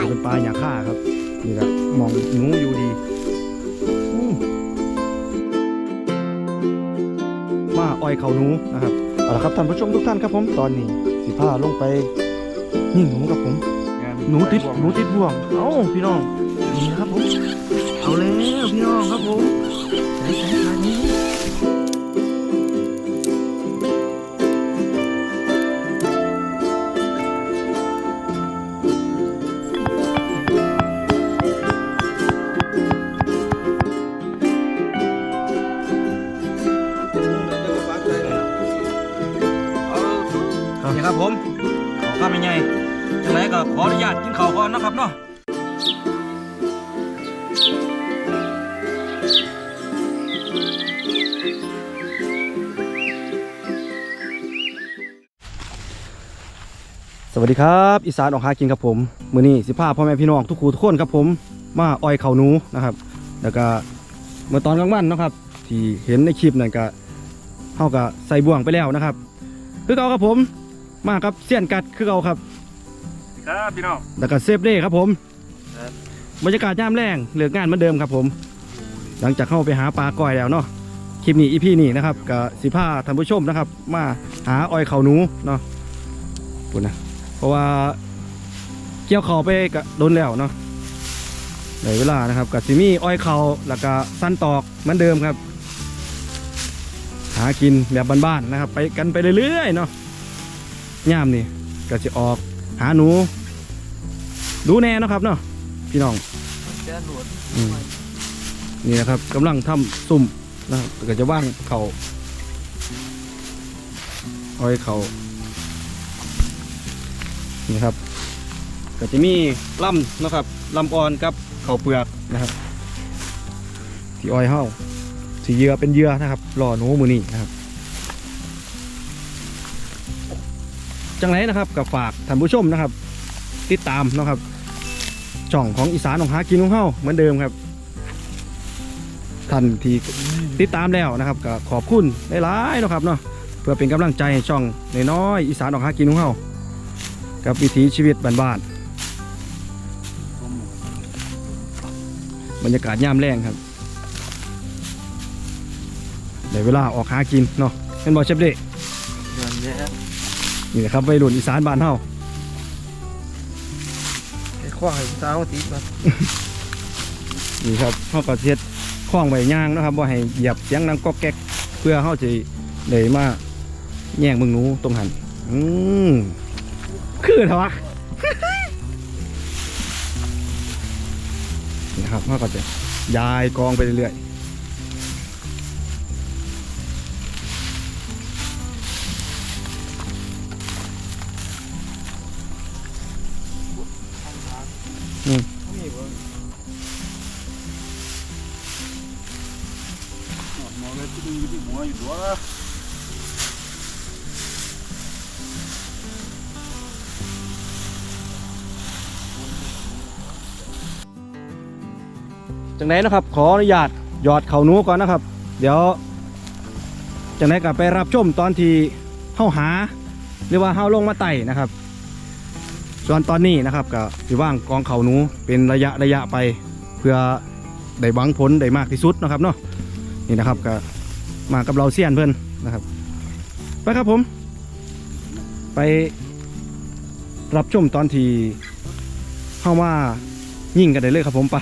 นี้จะเป็นปลาหยาค่าครับ นี่ครับมองหนูอยู่ดีอืมมาอ้อยเขาหนูนะครับเอาละครับท่านผู้ชมทุกท่านครับผมตอนนี้สิพาลงไปยิงหนูครับผมหนูติดหนูติดบ่วงเอ้าพี่น้องนี่นะครับผมเอาแล้วพี่น้องครับผมใส่ใส่ทางนี้นี่ ขอข้าไมยังไงจังไรก็ขออนุญาตกินข้าวก่อนนะครับเนาะสวัสดีครับอีสานออกหากินครับผมมือนี้สิพาพ่อแม่พี่น้องทุกคู่ทุกคนครับผมมาอ้อยเขานูนะครับ แล้วก็เมื่อตอนกลางวันนะครับ ที่เห็นในคลิปนั่นก็เฮาก็ใส่บ่วงไปแล้วนะครับ คือเก่าครับผม มาครับเสี้ยนกัดคือเก่าครับครับพี่น้อง แล้วก็เซฟเด้ครับผมครับ บรรยากาศยามแรงเหลืองานเหมือนเดิมครับผม หลังจากเข้าไปหาปลาก้อยแล้วเนาะคลิปนี้อีพีนี้นะครับกับสิพาท่านผู้ชมนะครับ มาหาอ้อยเขาหนูเนาะปุ่นนะเพราะว่าเกี่ยวเขาไปกะโดนแล้วเนาะในเวลานะครับกับซิมีอ้อยเขาแล้วก็สั้นตอกเหมือนเดิมครับ หากินแบบบ้านๆนะครับ ไปกันไปเรื่อยๆเนาะ ย่ามนี่ก็จะออกหาหนู ดูแน่เนาะครับเนาะพี่น้องเจ้าหนวดอืมนี่นะครับกำลังทำซุ่มนะครับก็จะว่างเขาเอาให้เขานี่ครับ ก็จะมีลำนะครับลำอ่อนกับเขาวเปลือกนะครับ ที่อ้อยเห่าสีเหยื่อเป็นเหยื่อนะครับรอหนูมือนี่นะครับ จังไรนะครับกับฝากท่านผู้ชมนะครับ ติดตามนะครับช่องของอีสานของหากินของเฮาเหมือนเดิมครับท่านที่ติดตามแล้วนะครับก็ขอบคุณหลายๆนะครับเนาะเพื่อเป็นกำลังใจให้ช่องน้อยๆอีสานของหากินของเฮากับวิถีชีวิตบ้านๆบรรยากาศยามแรงครับได้เวลาออกหากินเนาะเป็นบอเชฟเด้เงิ นี่แหละครับวัยรุ่นอีสานบ้านเฮาไอ้ขว้างไอ้สาวติดมานี่ครับเฮาก็เฮ็ดคล้องไว้ย่างนะครับบ่ให้เหยียบเสียงดังก๊อกแก๊กเพื่อเฮาจะได้มาแย่งเบิ่งหนูตรงหันอืมคือเถอะวะนี่ครับเฮาก็จะย้ายกองไปเรื่อย จังไหนนะครับ ขออนุญาตหยอดเขาหนูก่อนนะครับ เดี๋ยวจังไหนก็ไปรับชมตอนที่เฮาหา หรือว่าเฮาลงมาไต่นะครับ ส่วนตอนนี้นะครับก็สิว่างกองเขาหนูเป็นระยะระยะไป เพื่อได้หวังผลได้มากที่สุดนะครับเนาะนี่นะครับก็มากับเราเซียนเพื่อนนะครับไปครับผม ไปรับชมตอนที่เข้ามายิ่งกันได้เลยครับผมไป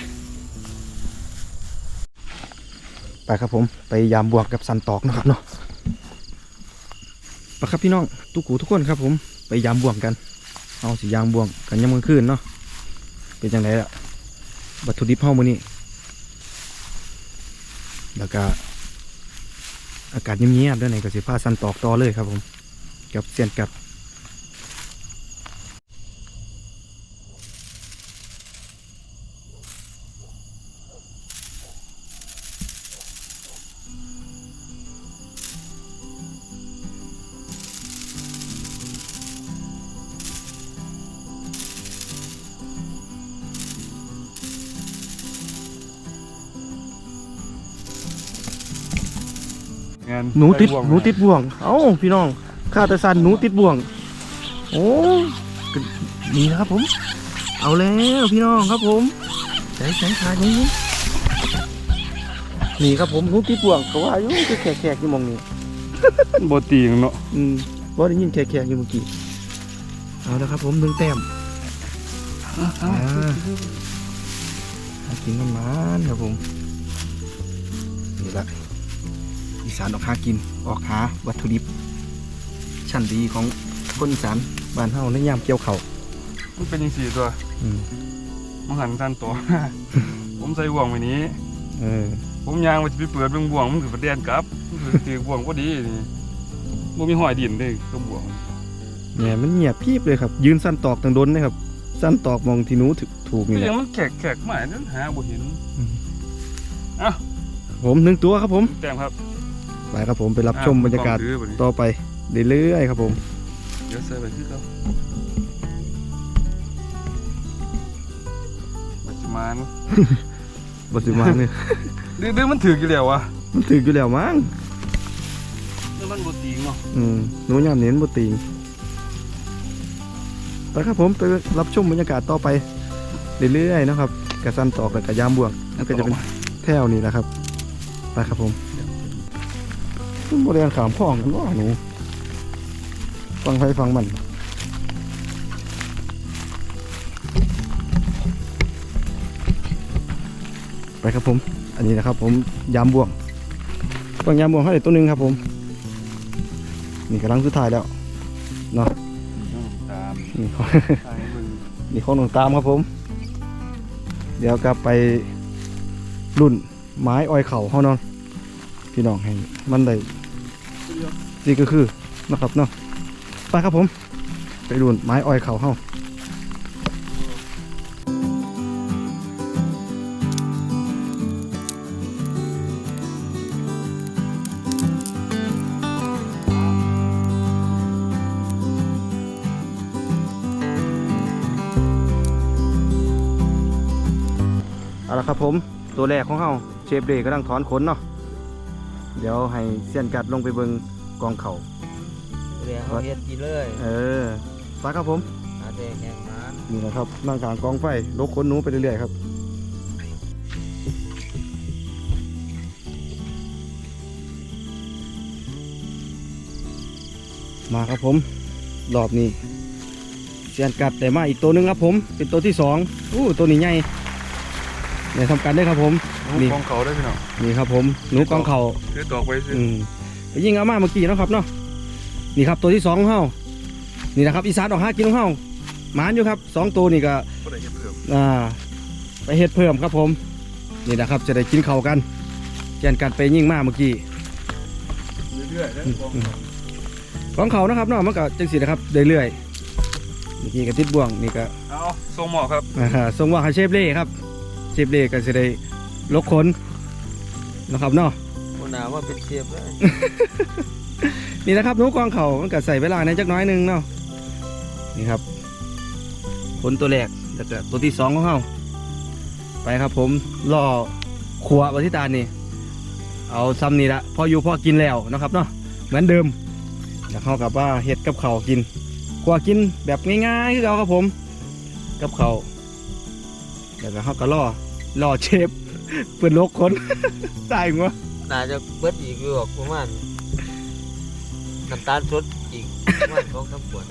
ไปครับผมไปยามบวกกับสันตอกนะครับเนาะไปครับพี่น้องทุกกูทุกคนครับผมไปยามบวกกัน เอาสิยามบวกกันยามกลางคืนเนาะเป็นจังไดล่ะวัตถุดิบเฮามื้อนี้แล้วก็อากาศเงียบๆด้วยในกสิพาสันตอกต่อเลยครับผมกับเสียนกัด หนูติดหนูติดบ่วง เอ้าพี่น้องข้าแต่สันหนูติดบ่วง โอ้ก็นี่นะครับผม เอาแล้วพี่น้องครับผมใช้ใช้ขาอย่างนี้นี่ครับผมหนูติดบ่วงก็ว่าอยู่คือแขกๆอยู่หมองนี้บ่ตีงเนาะอืมบ่ได้ยินแขกๆอยู่เมื่อกี้เอาแล้วครับผมหนึ่งแต้มอ่าหากินกันมานครับผมนี่ละ อีสานออกหากินออกหาวัตถุดิบ ชั้นดีของคนอีสานบ้านเฮาในยามเกี่ยวข้าวมันเป็นยังสี่ตัวอืมมันหันทันตัว ผมใส่บ่วงไว้นี้ เออผมยางว่าจะไปเปิดเบิ่งบ่วงมันคือประเด็นกลับมันคือถือบ่วงพอดีนี่บ่มีหอยดินเด้ก็บ่วงเนี่ยมันเงียบพีบเลยครับ ยืนสั้นตอกตังดนนะครับ สั้นตอกมองที่หนูถูกถูกก็นี่แหยัละงมันแขกๆมาเนั้นหาบ่เห็น ผมหนึ่งตัวครับผม แต้มครับ ไปครับผมไปรับชมบรรยากาศอะผมลองถือบัดนี้ต่อไปเรื่อยๆครับผมเดี๋ยวใส่ไปคือเขาบัดสิมานบสิมาเนี่ยดื้อๆมันถือกี่แล้ววะมันถึกอยู่แล้วมั้งแล้วมันบ่ตีงเนาะอืมหนูยามเน้นบติงไปครับผมไปรับชมบรรยากาศต่อไปเรื่อยๆนะครับกระสั้นตอกกับกระยามบวกมันก็จะเป็นแถวนี้แหละครับไปครับผม บริเวณขามคลองกันว่าหนู ฟังไฟฟังมันไปครับผม อันนี้นะครับ ผมยามบวงฟังยามบวงให้ได้ตัวหนึ่งครับผม นี่กำลังสุดท้ายแล้วตามนี่ของทางมึงนี่ของหลวงตามครับผม เดี๋ยวกลับไปรุ่นไม้อ้อยเข่าเขาเนาะพี่น้องให้มันได้ นี่ก็คือนะครับเนาะไปครับผม ไปรุ่นไม้อ้อยเขาเขาเอาละครับผมตัวแรกของเขาเชฟเดย์กำลังถอนขนเนาะเดี๋ยวให้เสียนกัดลงไปเบิง กองเข่าเรียกเขาเฮ็ดกินเลยเออไปครับผมหาแต่แข่งมันนี่นะครับนั่งกลางกองไฟลกขนหนูไปเรื่อยๆครับมาครับผมรอบนี้เสียนกัดแต่มาอีกตัวหนึงครับผม เป็นตัวที่สองอู้ตัวนี้ใหญ่เนี่ยทำการได้ครับผมนี่กองเขาได้พี่น้องนี่ครับผมหนูกองเข่าคือตอกไปสิอืม ไปยิงเอามาเมื่อกี้เนาะครับเนาะนี่ครับตัวที่สองของเฮานี่นะครับอีสานออกหากินของเฮาหมานอยู่ครับสองตัวนี่ก็บ่ได้เก็บเพิ่มอ่าไปเฮ็ดเพิ่มครับผม นี่นะครับ จะได้กินข้าวกันแกนกันไปยิ่งมากเมื่อกี้เรื่อยๆนะกองอืมของเขานะครับเนาะมันก็จังสีนะครับเรื่อยๆเมื่อกี้ก็ติดบ่วงนี่ก็เอาส่งหมอครับอ่าส่งว่าให้เชฟเล่ครับเชฟเล่ก็จะได้ลกขนนะครับเนาะคน หนาว่าเป็นเชฟเลยนี่นะครับนูกองเขามันก็ใส่เวลาในจักน้อยหนึงเนาะนี่ครับผลตัวแรกแล้วก็ตัวที่สองของเขาไปครับผมล่อขัวบทิตานี่ เอาซ้ำนี่ละพออยู่พอกินแล้วนะครับเนาะเหมือนเดิมแล้วเขากับว่าเห็ดกับเขากินขัวกินแบบง่ายๆคือเราครับผม กับเขาแล้วก็เขาก็ล่อล่อเชฟเปิดโลกคนตายหัว น่าจะเบิดอีกอยู่หรอกประมาณน้ำตาลสดอีกประมาณสองสามขวด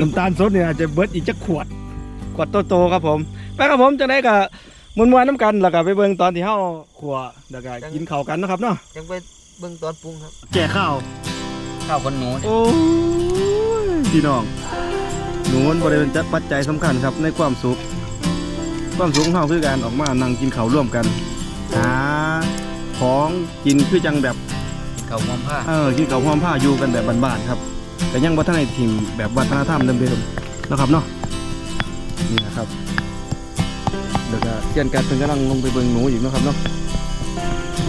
น้ำตาลสดเนี่ยอาจจะเบิดอีกจักขวด ขวดโตๆครับผม ไปครับผมจังได้กับมวนๆน้ำกันแล้วก็ไปเบิ่งตอนที่เฮาขัวแล้วก็กินข้าวกันนะครับเนาะยังไปเบิ่งตอนปรุงครับ แก่ข้าว ข้าวคนหนูโอ้ยพี่น้องหนูมันบริเวณจัดปัจจัยสำคัญครับในความสุข ความสุขของเฮาคือการออกมานั่งกินข้าวร่วมกันหา ของกินคือจังแบบข้าวหอมผ้าเออกินข้าวหอมผ้าอยู่กันแบบบ้านๆครับแต่ยังวัฒนธรรมแบบวัฒนธรรมเดิมๆนะครับเนาะนี่นะครับเดี๋ยวก็เจียนกัดเพิ่นกำลังลงไปเบิ่งหนูอีกเนาะครับเนาะ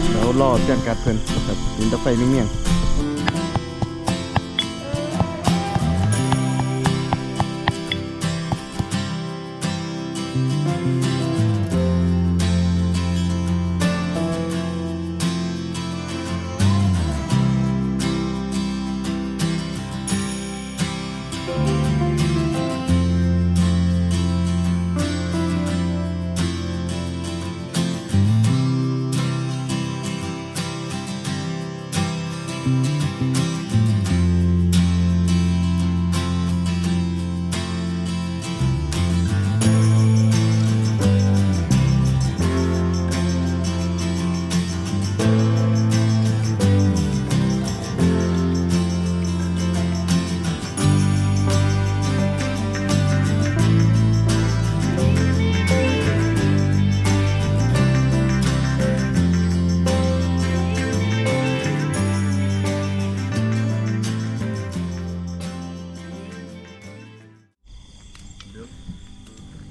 เดี๋ยวรอเจียนกัดเพิ่นนะครับกินตะไฟเมี่ยงๆ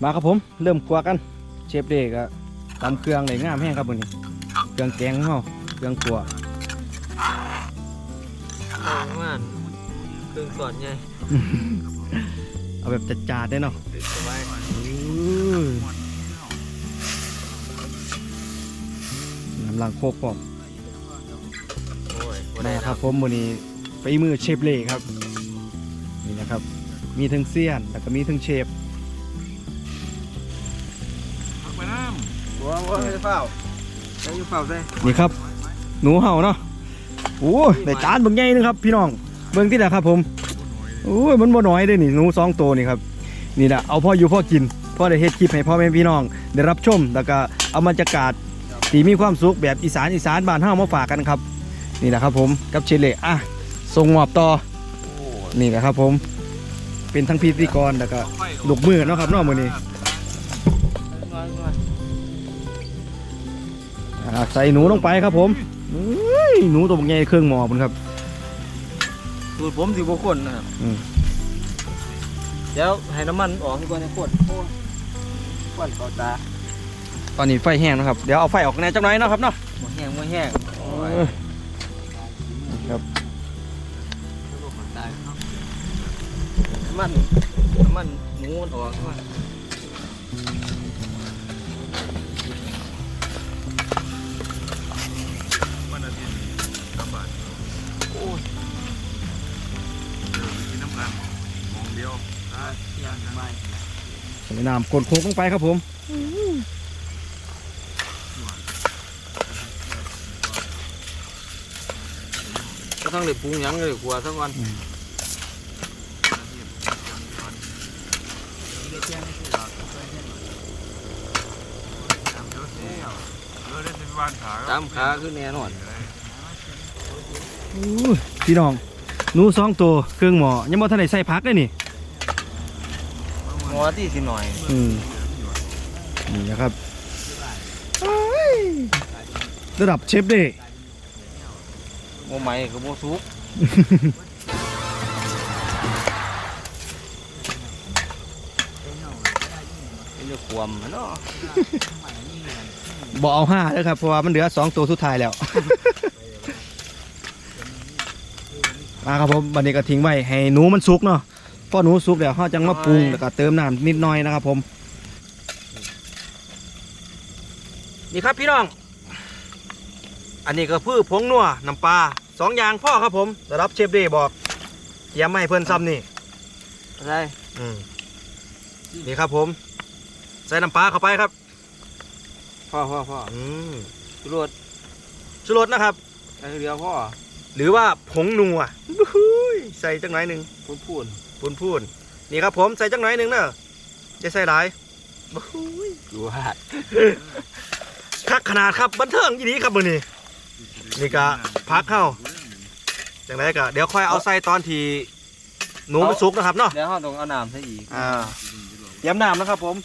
มาครับผมเริ่มครัวกัน เชฟเด็กอะตำเครื่องเลยงามแห้งครับวันนี้เครื่องแกงของเราเครื่องครัวเอาประมาณครึ่งส่วนใหญ่เอาแบบจัดๆได้เนาะติดสบายอื้อน้ำลังโคกปอกโอ้ยบ่นะได้ครับผมวันนี้ไปมือเชฟเล่ครับนี่นะครับ มีทั้งเซียนแล้วก็มีทั้งเชฟ บัวบัวเฝ้าให้อยู่เฝ้าใส่นี่ครับ หนูเห่าเนาะโอ้ยได้จานเบิ่งใหญ่นึงครับ พี่น้องเบิ่งที่ไหนครับผมโอ้ยมันบ่น้อยด้อนี่หนูสองตัวนี่ครับนี่แหละเอาพ่ออยู่พ่อกินพ่อได้เฮ็ดคลิปให้พ่อแม่พี่น้อง ได้รับชมแล้วก็เอาบรรยากาศที่มีความสุขแบบอีสานอีสานบ้านเฮามาฝากกันครับ นี่แหละครับผมกับเชฟเล่อะส่งมอบต่อนี่แหละครับผม เป็นทั้งพิธีกรแล้วก็ลูกมือเนาะครับนาะมื้อนี้ อนงอนอ่าใส่หนูลงไปครับผมอุ้ยหนูตัวบักใหญ่เครื่องหมอพุ่นครับสูตรผมสิบ่คนนะครับอืมเดี๋ยวให้น้ำมันออกดีกว่าในขวดโอ้ยขวดเข้าตาตอนนี้ไฟแห้งนะครับ เดี๋ยวเอาไฟออกแน่จักหน่อยเนาะครับเนาะบ่แห้งบ่แห้งโอ้ยเออครับน้ำมันน้ำมันหมูมันออกใช่ไหมวั ใส่น้ำกดโคกลงไปครับผมก็ต้องเลยปรุงหยังเลยกลัวสักวันเออได้เป็นบ้านขาตามขาขึ้นแน่นอนอู้พี่น้องหนูสองตัวเครื่องหมอยังบ่ทันได้ใส่พักเลยนี่ หัวที่สิหน่อยอืมนี่นะครับเอ้ยระดับเชฟเด้ โมไหม้กับโมซุกเป็นเรื่องความเนาะบ่เอาห้าแล้วครับเพราะว่ามันเหลือสองตัวสุดท้ายแล้วมาครับผมวันนี้ก็ทิ้งไว้ให้หนูมันสุกเนาะ พอหนูสุกเดี๋ยวเขาจังมาปรุงแล้วก็เติมน้ำนิดหน่อยนะครับผม นี่ครับพี่น้อง อันนี้ก็พือผงนัวน้ำปลาสองอย่างพ่อครับผมระดับเชฟเดย์บอกเตรียมมาให้เพื่อนซ้ำนี่อะไรอืมนี่ครับผม ใส่น้ำปลาเข้าไปครับพ่อพ่อพ่ออืมตรวจชูรสนะครับไอ้เดียวพ่อหรือว่าผงนัวบู๊ฮู้ยใส่จังหน่อยหนึ่งพูดพูด พูนพูนนี่ครับผมใส่จังหน่อยหนึ่งเนอะจะใส่หลายบู๊ฮู้ยดูว่าคักขนาดครับบันเทิงอีนี้ครับมือนี้นี่ก็พักเข้าจังไรก็เดี๋ยวค่อยเอาใส่ตอนที่หนูมันสุกนะครับเนาะเดี๋ยวเขาต้องเอาน้ำใส่อีกอ่าเตรียมน้ำนะครับผม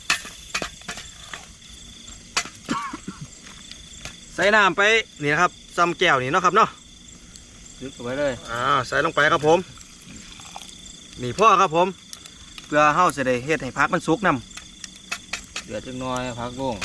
ใส่น้ำไปนี่นะครับซ้ำแก้วนี่เนาะครับเนาะยึดเอาไว้เลยอ่าใส่ลงไปครับผม นี่พ่อครับผม เพื่อเฮาจะได้เฮ็ดให้พักมันสุกนํเดี๋ยวจังน้อยพักลง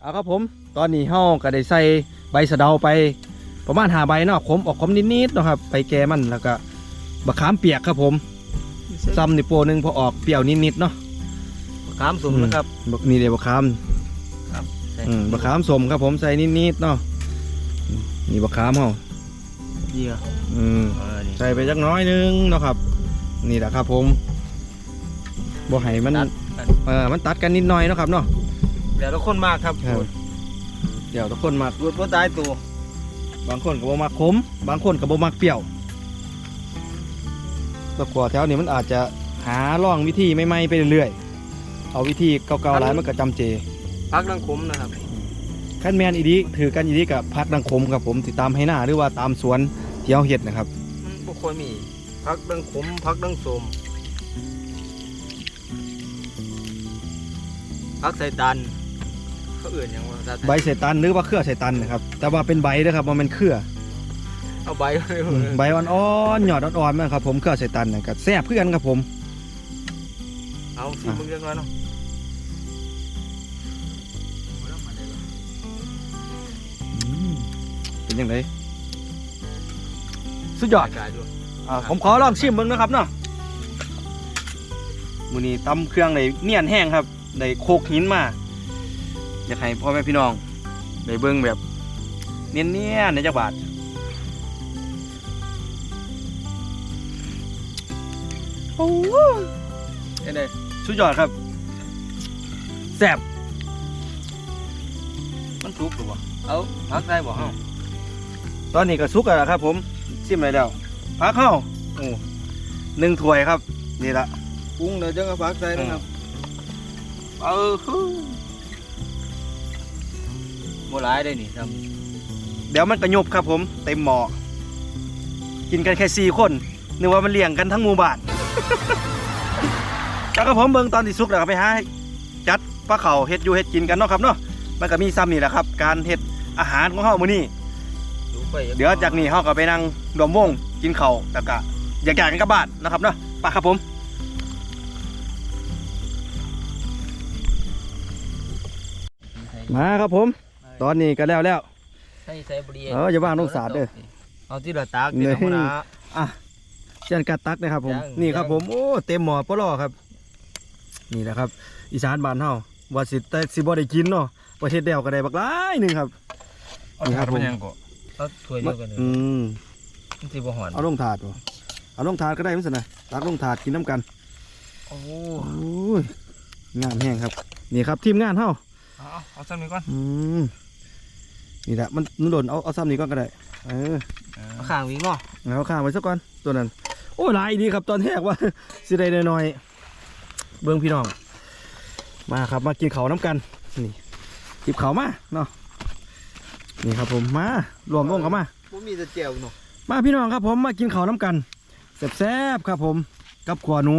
เอาครับผมตอนนี้เฮาก็ได้ใส่ใบสะเดาไปประมาณหาใบเนาะขมออกขมนิดๆเนาะครับ ไปแกมันแล้วก็บะขามเปียกครับผม ซ้ำนี่โปรหนึงพอออกเปรี้ยวนิดๆเนาะขามสุ่มนะครับ บักนี่เดี๋ยวบะขามใส่อืมบะขามสมครับผมใส่นิดๆเนาะอืมนี่บะขามเฮาเยี่ยอืมเออนี่ใส่ไปจักหน้อยหนึงเนาะครับ นี่แหละครับผมบ่ให้มันตัดกันเออมันตัดกันนิดหน่อยเนาะครับเนาะเดี๋ยวทุกคนมากครับครับเดี๋ยวทุกคนมักรวดรถตายตัว บางคนก็บ่มักขมบางคนก็บ่มักเปรี้ยว ตะกัวแถวนี้มันอาจจะหาล่องวิธีใหม่ๆไปเรื่อยๆ เอาวิธีเก่าๆหลายมันก็จำเจ พักนังคมนะครับขั้นแมนอีดีถือกันอีดีกับพักดังคมครับผมติดตามให้หน้าหรือว่าตามสวนที่เฮาเฮ็ดนะครับ มันบ่ค่อยมีพักดังขมพักดังสมพักใส่ตันเขาอื่นยังว่าภาษาไทยใบเสตันหรือว่าเครือเสตันนะครับ แต่ว่าเป็นใบนะครับมันเป็นเครือ เอาใบไว้อืมใบอ่อนๆหยอดอ่อนๆมันครับผมเครือเสตันนะครับแซ่บเพื่อนครับผม เอาสิมึงเรียกว่าเนาะอืมเป็นยังไงสุดยอดกายด้วยอ่าผมขอลองชิมมึงนะครับเนาะมือนี้ตำเครื่องในเนียนแห้งครับในโคกหินมาอยากให้พ่อแม่พี่น้องได้เบิ่งแบบเนียนๆในจักบาท โอ้โหเห็นไหมสุดยอดครับแซ่บมันสุกหรือเปล่าเอาพักได้บ่เฮาตอนนี้ก็สุกแล้วครับ ผมชิมเลยแล้วพักเข้าโอ้หนึ่งถ้วยครับ นี่ละปรุงเดี๋ยวจังก็พักใส่นะครับเออฮู้บ่หลายได้นี่ทเดี๋ยวมันกระยบครับผม เต็มหม้อกินกันแค่สี่คนนึกว่ามันเลี้ยงกันทั้งหมู่บ้าน แล้วก็ผมเบิ่งตอนที่สุกแล้วก็ไปหาจัดปลาเขาเฮ็ดอยู่เฮ็ดกินกันเนาะครับเนาะมันก็มีซ้ำนี่แหละครับ การเฮ็ดอาหารของเฮามื้อนี้ำดูไปเดี๋ยวจากนี้เฮาก็ไปนั่งรวมวงกินข้าวแล้วก็อยากๆกันกลับบ้านนะครับเนาะไปครับผมมาครับผม ตอนนี้ก็แล้วแล้วใส่ใส่บริเอออย่าว่างลงสาดเด้อเอาที่ละตากที่นี่ธรรมดาอะ เช่นกัดตักนะครับผมยังนี่ครับยัง ผมโอ้เต็มหม้อปลอครับ นี่แหละครับ อีสานบ้านเฮาว่าสิแต่สิบ่ได้กินเนาะประเทศเดียวก็ได้บักหลายหนึงครับ เอานี่ครัถาบดผมมันยังก็เอาถ้วยเดียวกันเลยอืมมันสิบ่หอนเอาลงถาดบ่เอาลงถาดก็ได้มั้งสินะตักลงถาดกินน้ำกันโอ้โอ้ยงานแห้งครับ นี่ครับทีมงานเฮาเอาเอาเอาซ้ำนี้ก่อนอืมนี่แหละมันนุ่นหล่นเอาเอาซ้ำนี้ก่อนก็ได้เออ เอาข้างวิ่งเนาะ เอาข้างไว้สักก่อนตัวนั้น โอ้หลายดีครับตอนแรกว่าสิได้น้อยๆเบิ้งพี่น้อง มาครับมากินเขาวน้ำกันนี่จิบเขาวมาเนาะนี่ครับผมมารวมวงกันมาบ่มีแต่แจ่วเนาะมาพี่น้องครับผมมากินเขาวน้ำกันแซ่บๆครับผมกับขวาหนู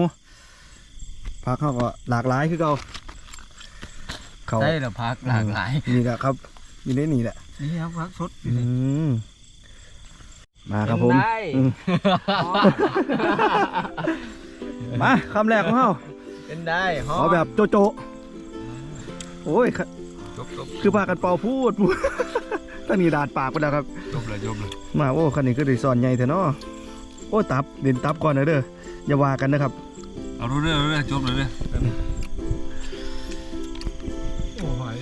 ผักเขาก็หลากหลายคือเก่าเขาใส่ละพักหลากหลายนี่แหละครับอยู่ในนี่แหละนี่ครับพักสดอืม มาครับผมได้อืมมาคำแรกของเขาเป็นได้ฮอขอแบบโจโจโอ้ยคจบจบคือพากันเป่าพูดพูดตั้งนี่ดาดปากไปแล้วครับ จบเลยจบเลยมาโอ้คันนี้ก็ได้สอนใหญ่แท้เนาะโอ้ตับเด่นตับก่อนนะเด้ออย่าว่ากันนะครับ เอารู้เรื่องรู้เรื่องจบเลยเด้อโอ้ย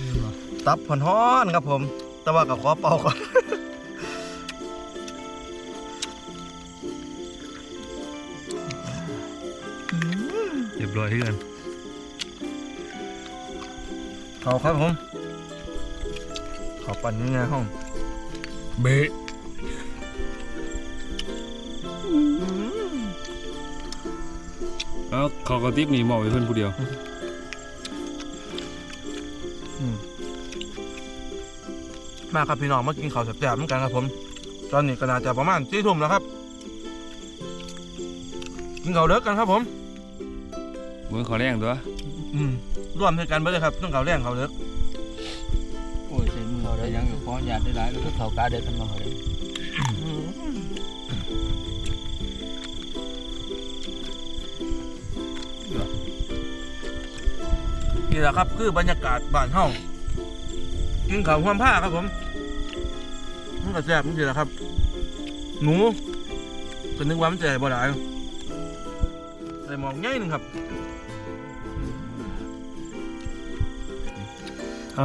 ตับฮ้อนๆครับผม แต่ว่าก็ขอเป่าก่อน เรียบร้อยที่กันเขาครับผมเขาปั่นยังไงห้อง เบะแล้วเขาก็ติ๊บนี่หมอไว้เพื่อนผู้เดียวมาครับพี่น้องมากินข้าวแซ่บๆเหมือนกันครับผม ตอนนี้ก็น่าจะประมาณสี่ทุ่มแล้วครับ กินข้าวเลิกกันครับผมเมืองขอแรงตัวอืมร่วมด้วยกันไปเลยครับต้องข้าวแรงข้าวเลิกโอ้ยใส่มือเขาได้ยังขออนุญาตได้หลายก็คือเขากาได้ทำมาเขาได้นี่แหละครับคือบรรยากาศบ้านเฮากินข้าวหวมผ้าครับผมมันก็แซ่บจริงๆแหละครับ หนูก็นึกว่ามันจะได้บ่หลายใส่หมอกง่ายหนึ่งครับ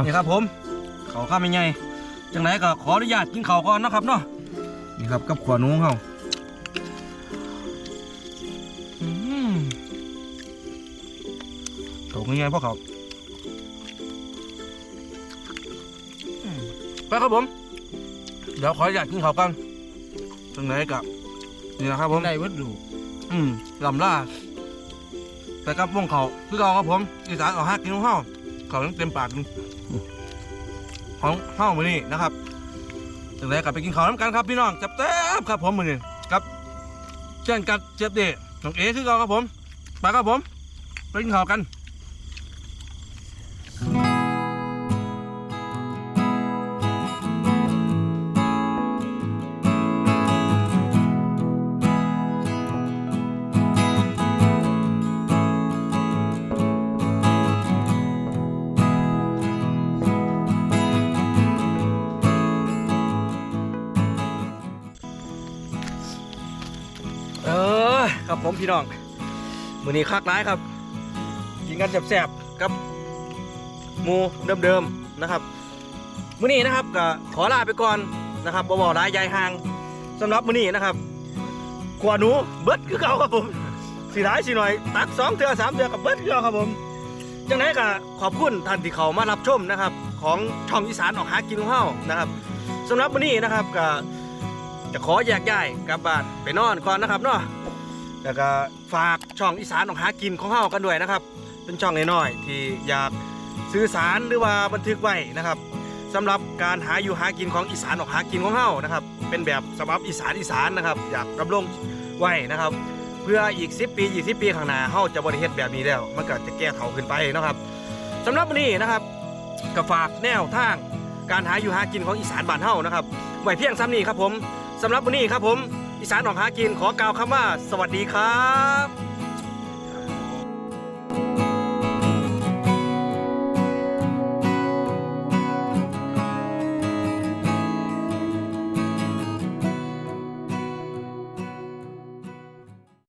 นี่ครับผมเขาวข้ามไม่ใหญ่จังไหนก็ขออนุญาตกินข้าวก่อนนะครับเนาะนี่ครับกับขวาหนูของเฮาอืมเขาง่ายๆพวกเขาไปครับผม เดี๋ยวขออยากกินข้าวกันตรงไหนกับนี่นะครับผมได้วัดดูอืมลำล่าแต่กับวงเขาคือเราครับผมอีสานเอาห้ากินของเฮา เขายังเต็มปากอยู่ของเฮามือนี้นะครับตรงไหนกับไปกินข้าวน้ำกันครับพี่น้องจับแต้บครับผมมือนี้กับเช่นกัดเจ็บเดะน้องเอคือเราครับผมไปครับผมไปกินข้าวกัน ผมพี่น้องมือนี้คักร้ายครับ กินกันแซ่บๆกับหมูเดิมๆนะครับมือนี้นะครับก็ขอลาไปก่อนนะครับบ่บ่ร้ายยายห่างสำหรับมือนี้นะครับขวาหนูเบิดคือเก่าครับผมสิร้ายสิหน่อย ตักสองเทื่อสามเทื่อกับเบิดคือเก่าครับผมจังไดก็ขอบคุณท่านที่เขามารับชมนะครับ ของช่องอีสานออกหากินของเฮานะครับสำหรับมือนี้นะครับก็จะขอแยกย้ายกลับบ้านไปนอนก่อนนะครับเนาะ แล้วก็ฝากช่องอีสานออกหากินของเฮากันด้วยนะครับ เป็นช่องน้อยๆที่อยากสื่อสารหรือว่าบันทึกไว้นะครับสำหรับการหาอยู่หากินของอีสานออกหากินของเฮานะครับ เป็นแบบสำหรับอีสานอีสานนะครับ อยากดำรงไว้นะครับ เพื่ออีก 10 ปี 20 ปีข้างหน้าเฮาจะบริเฮ็ดแบบนี้แล้ว มันก็จะแก้เฒ่าขึ้นไปนะครับสำหรับวันนี้นะครับก็ฝากแนวทางการหาอยู่หากินของอีสานบ้านเฮานะครับไว้เพียงซ้ำนี้ครับผมสำหรับวันนี้ครับผม อีสานออกหากินขอกล่าวคำว่า สวัสดีครับ